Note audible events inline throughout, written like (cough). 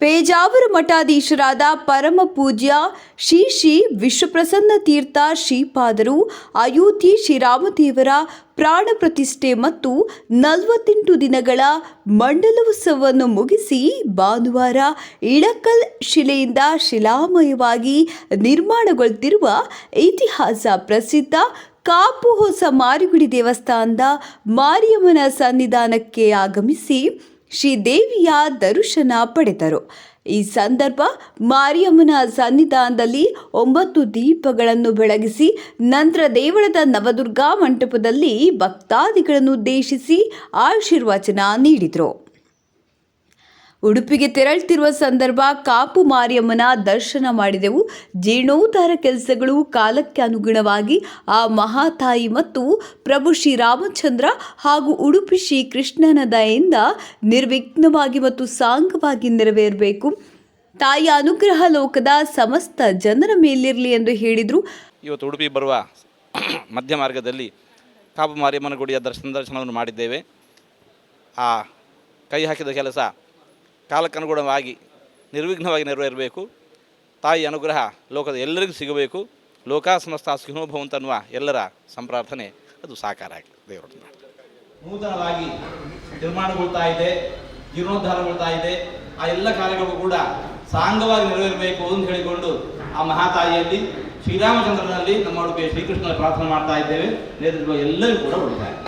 ಪೇಜಾವರ ಮಠಾಧೀಶರಾದ ಪರಮ ಪೂಜ್ಯ ಶ್ರೀ ಶ್ರೀ ವಿಶ್ವಪ್ರಸನ್ನ ತೀರ್ಥ ಶ್ರೀಪಾದರು, ಅಯೋಧ್ಯೆ ಶ್ರೀರಾಮದೇವರ ಪ್ರಾಣ ಪ್ರತಿಷ್ಠೆ ಮತ್ತು ನಲವತ್ತೆಂಟು ದಿನಗಳ ಮಂಡಲೋತ್ಸವವನ್ನು ಮುಗಿಸಿ ಭಾನುವಾರ ಇಳಕಲ್ ಶಿಲೆಯಿಂದ ಶಿಲಾಮಯವಾಗಿ ನಿರ್ಮಾಣಗೊಳ್ಳುತ್ತಿರುವ ಇತಿಹಾಸ ಪ್ರಸಿದ್ಧ ಕಾಪು ಹೊಸ ಮಾರಿಗುಡಿ ದೇವಸ್ಥಾನದ ಮಾರಿಯಮ್ಮನ ಸನ್ನಿಧಾನಕ್ಕೆ ಆಗಮಿಸಿ ಶ್ರೀದೇವಿಯ ದರ್ಶನ ಪಡೆದರು. ಈ ಸಂದರ್ಭ ಮಾರಿಯಮ್ಮನ ಸನ್ನಿಧಾನದಲ್ಲಿ ಒಂಬತ್ತು ದೀಪಗಳನ್ನು ಬೆಳಗಿಸಿ, ನಂತರ ದೇವಳದ ನವದುರ್ಗಾ ಮಂಟಪದಲ್ಲಿ ಭಕ್ತಾದಿಗಳನ್ನು ಉದ್ದೇಶಿಸಿ ಆಶೀರ್ವಚನ ನೀಡಿದರು. ಉಡುಪಿಗೆ ತೆರಳುತ್ತಿರುವ ಸಂದರ್ಭ ಕಾಪು ಮಾರಿಯಮ್ಮನ ದರ್ಶನ ಮಾಡಿದೆವು. ಜೀರ್ಣೋದ್ಧಾರ ಕೆಲಸಗಳು ಕಾಲಕ್ಕೆ ಅನುಗುಣವಾಗಿ ಆ ಮಹಾತಾಯಿ ಮತ್ತು ಪ್ರಭು ಶ್ರೀರಾಮಚಂದ್ರ ಹಾಗೂ ಉಡುಪಿ ಶ್ರೀ ಕೃಷ್ಣನ ದಯೆಯಿಂದ ನಿರ್ವಿಘ್ನವಾಗಿ ಮತ್ತು ಸಾಂಗವಾಗಿ ನೆರವೇರಬೇಕು. ತಾಯಿಯ ಅನುಗ್ರಹ ಲೋಕದ ಸಮಸ್ತ ಜನರ ಮೇಲಿರಲಿ ಎಂದು ಹೇಳಿದರು. ಇವತ್ತು ಉಡುಪಿ ಬರುವ (clears throat) ಮಧ್ಯ ಮಾರ್ಗದಲ್ಲಿ ಕಾಪು ಮಾರಿಯಮ್ಮನ ಗುಡಿಯ ದರ್ಶನ ದರ್ಶನವನ್ನು ಮಾಡಿದ್ದೇವೆ. ಆ ಕೈ ಹಾಕಿದ ಕೆಲಸ ಕಾಲಕ್ಕನುಗುಣವಾಗಿ, ನಿರ್ವಿಘ್ನವಾಗಿ ನೆರವೇರಬೇಕು. ತಾಯಿ ಅನುಗ್ರಹ ಲೋಕದ ಎಲ್ಲರಿಗೂ ಸಿಗಬೇಕು. ಲೋಕ ಸಮಸ್ತ ಅನ್ನುವ ಎಲ್ಲರ ಸಂಪ್ರಾರ್ಥನೆ, ಅದು ಸಾಕಾರ ಆಗಲಿ. ದೇವರನ್ನು ನೂತನವಾಗಿ ನಿರ್ಮಾಣಗೊಳ್ತಾ ಇದೆ, ಜೀರ್ಣೋದ್ಧಾರಗೊಳ್ತಾ ಇದೆ. ಆ ಎಲ್ಲ ಕಾರ್ಯಗಳು ಕೂಡ ಸಾಂಗವಾಗಿ ನೆರವೇರಬೇಕು ಅಂತ ಹೇಳಿಕೊಂಡು ಆ ಮಹಾತಾಯಿಯಲ್ಲಿ ಶ್ರೀರಾಮಚಂದ್ರನಲ್ಲಿ ನಮ್ಮ ಉಡುಪಿಯ ಶ್ರೀಕೃಷ್ಣನ ಪ್ರಾರ್ಥನೆ ಮಾಡ್ತಾ ಇದ್ದೇವೆ. ನೇತೃತ್ವ ಎಲ್ಲರಿಗೂ ಕೂಡ ಉಳಿತಾರೆ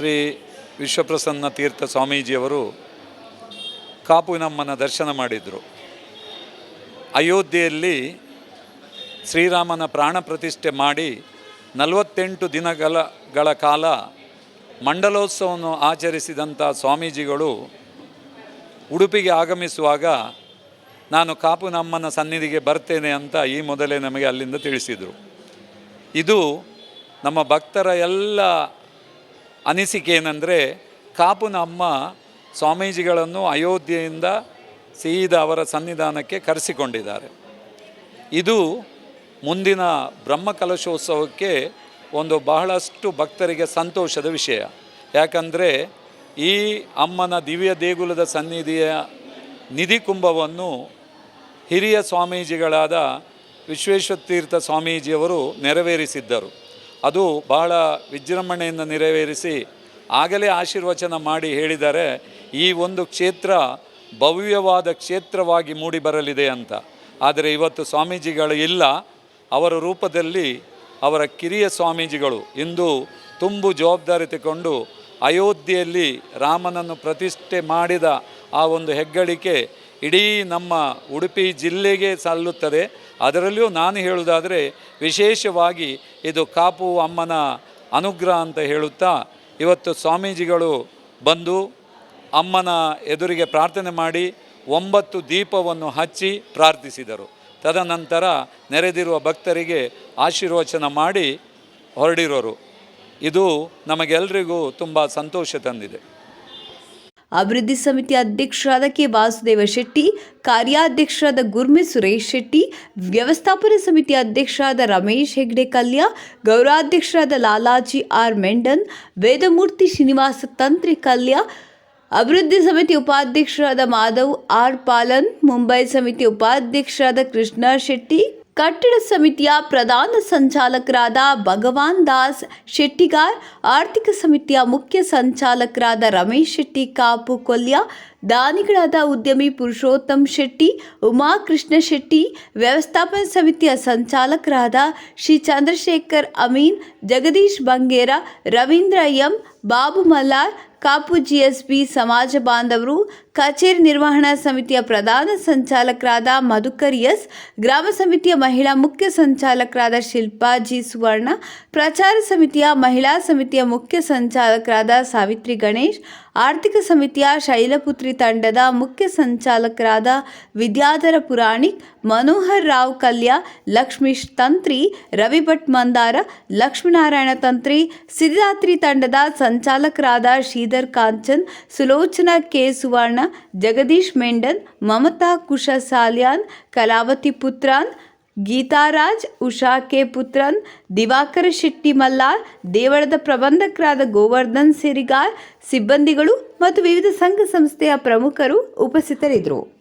ಶ್ರೀ ವಿಶ್ವಪ್ರಸನ್ನ ತೀರ್ಥ ಸ್ವಾಮೀಜಿಯವರು ಕಾಪುನಮ್ಮನ ದರ್ಶನ ಮಾಡಿದರು. ಅಯೋಧ್ಯೆಯಲ್ಲಿ ಶ್ರೀರಾಮನ ಪ್ರಾಣ ಪ್ರತಿಷ್ಠೆ ಮಾಡಿ ನಲವತ್ತೆಂಟು ದಿನಗಳ ಗಳ ಕಾಲ ಮಂಡಲೋತ್ಸವವನ್ನು ಆಚರಿಸಿದಂಥ ಸ್ವಾಮೀಜಿಗಳು ಉಡುಪಿಗೆ ಆಗಮಿಸುವಾಗ ನಾನು ಕಾಪುನಮ್ಮನ ಸನ್ನಿಧಿಗೆ ಬರ್ತೇನೆ ಅಂತ ಈ ಮೊದಲೇ ನಮಗೆ ಅಲ್ಲಿಂದ ತಿಳಿಸಿದರು. ಇದು ನಮ್ಮ ಭಕ್ತರ ಎಲ್ಲ ಅನಿಸಿಕೆ ಏನಂದರೆ, ಕಾಪುನ ಅಮ್ಮ ಸ್ವಾಮೀಜಿಗಳನ್ನು ಅಯೋಧ್ಯೆಯಿಂದ ಸೀದ ಅವರ ಸನ್ನಿಧಾನಕ್ಕೆ ಕರೆಸಿಕೊಂಡಿದ್ದಾರೆ. ಇದು ಮುಂದಿನ ಬ್ರಹ್ಮಕಲಶೋತ್ಸವಕ್ಕೆ ಒಂದು ಬಹಳಷ್ಟು ಭಕ್ತರಿಗೆ ಸಂತೋಷದ ವಿಷಯ. ಯಾಕಂದರೆ, ಈ ಅಮ್ಮನ ದಿವ್ಯ ದೇಗುಲದ ಸನ್ನಿಧಿಯ ನಿಧಿ ಕುಂಭವನ್ನು ಹಿರಿಯ ಸ್ವಾಮೀಜಿಗಳಾದ ವಿಶ್ವೇಶ್ವತೀರ್ಥ ಸ್ವಾಮೀಜಿಯವರು ನೆರವೇರಿಸಿದ್ದರು. ಅದು ಬಹಳ ವಿಜೃಂಭಣೆಯಿಂದ ನೆರವೇರಿಸಿ ಆಗಲೇ ಆಶೀರ್ವಚನ ಮಾಡಿ ಹೇಳಿದರೆ ಈ ಒಂದು ಕ್ಷೇತ್ರ ಭವ್ಯವಾದ ಕ್ಷೇತ್ರವಾಗಿ ಮೂಡಿ ಬರಲಿದೆ ಅಂತ. ಆದರೆ ಇವತ್ತು ಸ್ವಾಮೀಜಿಗಳು ಇಲ್ಲ. ಅವರ ರೂಪದಲ್ಲಿ ಅವರ ಕಿರಿಯ ಸ್ವಾಮೀಜಿಗಳು ಇಂದು ತುಂಬು ಜವಾಬ್ದಾರಿ ತಗೊಂಡು ಅಯೋಧ್ಯೆಯಲ್ಲಿ ರಾಮನನ್ನು ಪ್ರತಿಷ್ಠೆ ಮಾಡಿದ ಆ ಒಂದು ಹೆಗ್ಗಳಿಕೆ ಇಡೀ ನಮ್ಮ ಉಡುಪಿ ಜಿಲ್ಲೆಗೆ ಸಲ್ಲುತ್ತದೆ. ಅದರಲ್ಲಿಯೂ ನಾನು ಹೇಳುವುದಾದರೆ ವಿಶೇಷವಾಗಿ ಇದು ಕಾಪು ಅಮ್ಮನ ಅನುಗ್ರಹ ಅಂತ ಹೇಳುತ್ತಾ ಇವತ್ತು ಸ್ವಾಮೀಜಿಗಳು ಬಂದು ಅಮ್ಮನ ಎದುರಿಗೆ ಪ್ರಾರ್ಥನೆ ಮಾಡಿ ಒಂಬತ್ತು ದೀಪವನ್ನು ಹಚ್ಚಿ ಪ್ರಾರ್ಥಿಸಿದರು. ತದನಂತರ ನೆರೆದಿರುವ ಭಕ್ತರಿಗೆ ಆಶೀರ್ವಚನ ಮಾಡಿ ಹೊರಡಿರೋರು. ಇದು ನಮಗೆಲ್ಲರಿಗೂ ತುಂಬ ಸಂತೋಷ ತಂದಿದೆ. ಅಭಿವೃದ್ಧಿ ಸಮಿತಿ ಅಧ್ಯಕ್ಷರಾದ ಕೆ ವಾಸುದೇವ ಶೆಟ್ಟಿ, ಕಾರ್ಯಾಧ್ಯಕ್ಷರಾದ ಗುರ್ಮೆ ಸುರೇಶ್ ಶೆಟ್ಟಿ, ವ್ಯವಸ್ಥಾಪನಾ ಸಮಿತಿ ಅಧ್ಯಕ್ಷರಾದ ರಮೇಶ್ ಹೆಗ್ಡೆ ಕಲ್ಯ ಗೌರವಾಧ್ಯಕ್ಷರಾದ ಲಾಲಾಜಿ ಆರ್ ಮೆಂಡನ್, ವೇದಮೂರ್ತಿ ಶ್ರೀನಿವಾಸ ತಂತ್ರಿ ಕಲ್ಯ, ಅಭಿವೃದ್ಧಿ ಸಮಿತಿ ಉಪಾಧ್ಯಕ್ಷರಾದ ಮಾಧವ್ ಆರ್ ಪಾಲನ್, ಮುಂಬೈ ಸಮಿತಿ ಉಪಾಧ್ಯಕ್ಷರಾದ ಕೃಷ್ಣ ಶೆಟ್ಟಿ ಕಟ್ಟಡ ಸಮಿತಿಯ ಪ್ರಧಾನ ಸಂಚಾಲಕರಾದ ಭಗವಾನ್ ದಾಸ್ ಶೆಟ್ಟಿಗಾರ್, ಆರ್ಥಿಕ ಸಮಿತಿಯ ಮುಖ್ಯ ಸಂಚಾಲಕರಾದ ರಮೇಶ್ ಶೆಟ್ಟಿ, ಕಾಪು ಕೊಲ್ಯ ದಾನಿಗಳಾದ ಉದ್ಯಮಿ ಪುರುಷೋತ್ತಮ್ ಶೆಟ್ಟಿ ಉಮಾ ಕೃಷ್ಣ ಶೆಟ್ಟಿ, ವ್ಯವಸ್ಥಾಪನಾ ಸಮಿತಿಯ ಸಂಚಾಲಕರಾದ ಶ್ರೀ ಚಂದ್ರಶೇಖರ್ ಅಮೀನ್, ಜಗದೀಶ್ ಬಂಗೇರ, ರವೀಂದ್ರ ಎಂ, ಬಾಬು ಮಲ್ಲಾರ್ ಕಾಪು ಜಿಎಸ್ಬಿ ಸಮಾಜ ಬಾಂಧವರು, ಕಚೇರಿ ನಿರ್ವಹಣಾ ಸಮಿತಿಯ ಪ್ರಧಾನ ಸಂಚಾಲಕರಾದ ಮಧುಕರ್ ಎಸ್, ಗ್ರಾಮ ಸಮಿತಿಯ ಮಹಿಳಾ ಮುಖ್ಯ ಸಂಚಾಲಕರಾದ ಶಿಲ್ಪಾ ಜಿ ಸುವರ್ಣ, ಪ್ರಚಾರ ಸಮಿತಿಯ ಮಹಿಳಾ ಸಮಿತಿಯ ಮುಖ್ಯ ಸಂಚಾಲಕರಾದ ಸಾವಿತ್ರಿ ಗಣೇಶ್ ಆರ್ಥಿಕ ಸಮಿತಿಯ ಶೈಲಪುತ್ರಿ ತಂಡದ ಮುಖ್ಯ ಸಂಚಾಲಕರಾದ ವಿದ್ಯಾಧರ ಪುರಾಣಿಕ್, ಮನೋಹರ್ ರಾವ್ ಕಲ್ಯ, ಲಕ್ಷ್ಮೀಶ್ ತಂತ್ರಿ ರವಿ ಭಟ್ ಮಂದಾರ, ಲಕ್ಷ್ಮೀನಾರಾಯಣ ತಂತ್ರಿ ಸಿದ್ಧಾತ್ರಿ ತಂಡದ ಸಂಚಾಲಕರಾದ ಶ್ರೀಧರ್ ಕಾಂಚನ್, ಸುಲೋಚನಾ ಕೆ ಸುವರ್ಣ, ಜಗದೀಶ್ ಮೆಂಡನ್, ಮಮತಾ ಕುಶ ಸಾಲ್ಯಾನ್ ಕಲಾವತಿ ಪುತ್ರಾನ್ ಗೀತಾರಾಜ್, ಉಷಾ ಕೆ. ಪುತ್ರನ್, ದಿವಾಕರ ಶೆಟ್ಟಿ ಮಲ್ಲಾರ್ ದೇವಳದ ಪ್ರಬಂಧಕರಾದ ಗೋವರ್ಧನ್ ಸಿರಿಗಾರ್ ಸಿಬ್ಬಂದಿಗಳು ಮತ್ತು ವಿವಿಧ ಸಂಘ ಸಂಸ್ಥೆಯ ಪ್ರಮುಖರು ಉಪಸ್ಥಿತರಿದ್ದರು.